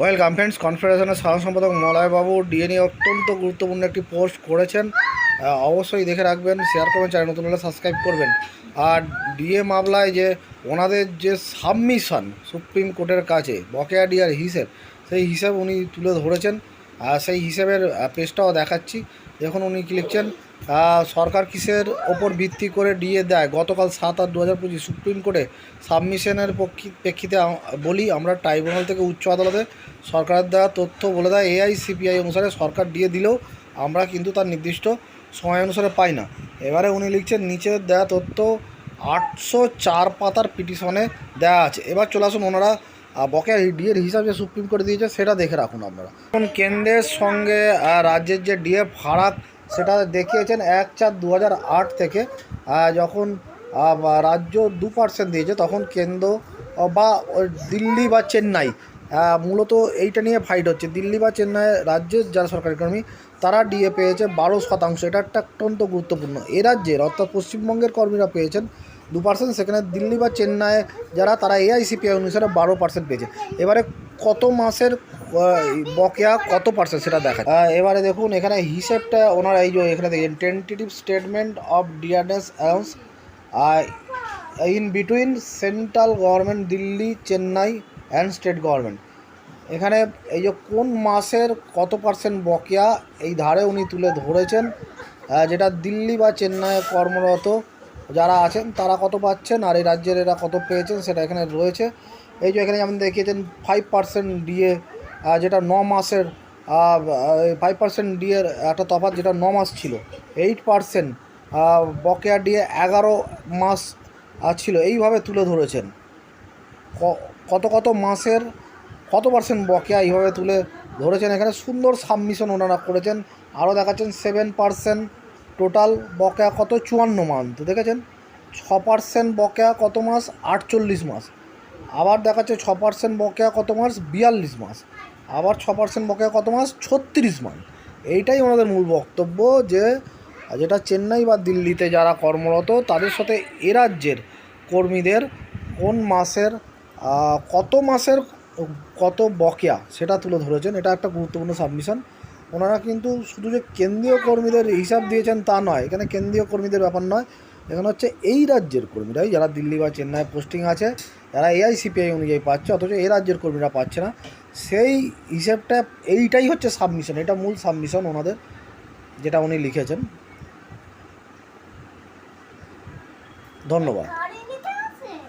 Welcome friends, কনফেডারেশনের সাধারণ সম্পাদক মলয়বাবু, DNA অত্যন্ত গুরুত্বপূর্ণ একটি পোস্ট করেছেন। অবশ্যই দেখে রাখবেন শেয়ার করবেন চ্যানেল নতুন হলে সাবস্ক্রাইব করবেন। আর ডিএ মামলায় যে ওনাদের যে সাবমিশন সুপ্রিম কোর্টের কাছে বকেয়া ডিয়ার হিসেব, সেই হিসাব উনি তুলে ধরেছেন। আর সেই হিসেবের পেজটাও দেখাচ্ছি। দেখুন উনি কি লিখছেন। সরকার কিসের ওপর ভিত্তি করে ডিএ দেয়? গতকাল সাত আট দু হাজার পঁচিশ সুপ্রিম কোর্টে সাবমিশনের প্রেক্ষিতে বলি আমরা ট্রাইব্যুনাল থেকে উচ্চ আদালতে সরকারের দেওয়া তথ্য বলে দেয়। এআই, সিপিআই অনুসারে সরকার ডিএ দিলেও আমরা কিন্তু তার নির্দিষ্ট সময় অনুসারে পাই না। এবারে উনি লিখছেন, নিচে দেওয়া তথ্য আটশো চার পাতার পিটিশনে দেওয়া আছে। এবার চলে আসুন ওনারা বকেয়া ডিএর হিসাব যে সুপ্রিম কোর্ট দিয়েছে, সেটা দেখে রাখুন আপনারা। এখন কেন্দ্রের সঙ্গে রাজ্যের যে ডিএ ফারাক, সেটা দেখিয়েছেন এক চার দু থেকে। যখন রাজ্য দু পার্সেন্ট দিয়েছে, তখন কেন্দ্র বা দিল্লি বা চেন্নাই মূলত এইটা নিয়ে ফাইট হচ্ছে। দিল্লি বা চেন্নাই রাজ্যের যারা সরকারি কর্মী, তারা ডিএ পেয়েছে বারো শতাংশ। এটা একটা অত্যন্ত গুরুত্বপূর্ণ। এ রাজ্যের, অর্থাৎ পশ্চিমবঙ্গের কর্মীরা পেয়েছেন দু পার্সেন্ট সেখানে দিল্লি বা চেন্নাইয়ে যারা, তারা এআইসিপিআই অনুসারে বারো পার্সেন্ট পেয়েছে। এবারে কত মাসের বকেয়া কত পার্সেন্ট সেটা দেখা এবারে দেখুন, এখানে হিসেবটা ওনারা এই যে, এখানে দেখেন tentative statement of DRS announce in between central government Delhi, Chennai and state government এখানে এই যে, কোন মাসের কত পার্সেন্ট বকেয়া, এই ধারে উনি তুলে ধরেছেন যেটা দিল্লি বা চেন্নাইয়ে কর্মরত যারা আছেন, তারা কত পাচ্ছেন আর এই রাজ্যের এরা কত পেয়েছেন সেটা এখানে রয়েছে। এই যে এখানে যেমন দেখিয়েছেন ফাইভ পার্সেন্ট ডিএ যেটা ন মাসের ফাইভ পার্সেন্ট ডিএর একটা তফাৎ যেটা ন মাস ছিল এইট পার্সেন্ট বকেয়া ডিএ এগারো মাস ছিল, এইভাবে তুলে ধরেছেন। কত কত মাসের, কত পার্সেন্ট বকেয়া এইভাবে তুলে ধরেছেন এখানে? সুন্দর সাবমিশন ওনারা করেছেন। আরও দেখাচ্ছেন সেভেন পার্সেন্ট টোটাল বকেয়া কত? চুয়ান্ন মান্থ দেখেছেন? ছ পার্সেন্ট বকেয়া কত মাস? আটচল্লিশ মাস। আবার দেখাচ্ছে ছ পার্সেন্ট বকেয়া কত মাস? বিয়াল্লিশ মাস। আবার ছ পার্সেন্ট বকেয়া কত মাস? ছত্রিশ মাস। এইটাই ওনাদের মূল বক্তব্য যে, যেটা চেন্নাই বা দিল্লিতে যারা কর্মরত, তাদের সাথে এ রাজ্যের কর্মীদের কোন মাসের কত মাসের কত বকেয়া সেটা তুলে ধরেছেন। এটা একটা গুরুত্বপূর্ণ সাবমিশন ওনারা কিন্তু শুধু যে কেন্দ্রীয় কর্মীদের হিসাব দিয়েছেন তা নয়, এখানে কেন্দ্রীয় কর্মীদের ব্যাপার নয়, এখানে হচ্ছে এই রাজ্যের কর্মীরাই, যারা দিল্লি বা চেন্নাই পোস্টিং আছে, যারা এআইসিপিআই অনুযায়ী পাচ্ছে, অথচ এই রাজ্যের কর্মীরা পাচ্ছে না। সেই হিসেবটা এইটাই হচ্ছে সাবমিশন এটা মূল সাবমিশন ওনাদের, যেটা উনি লিখেছেন। ধন্যবাদ।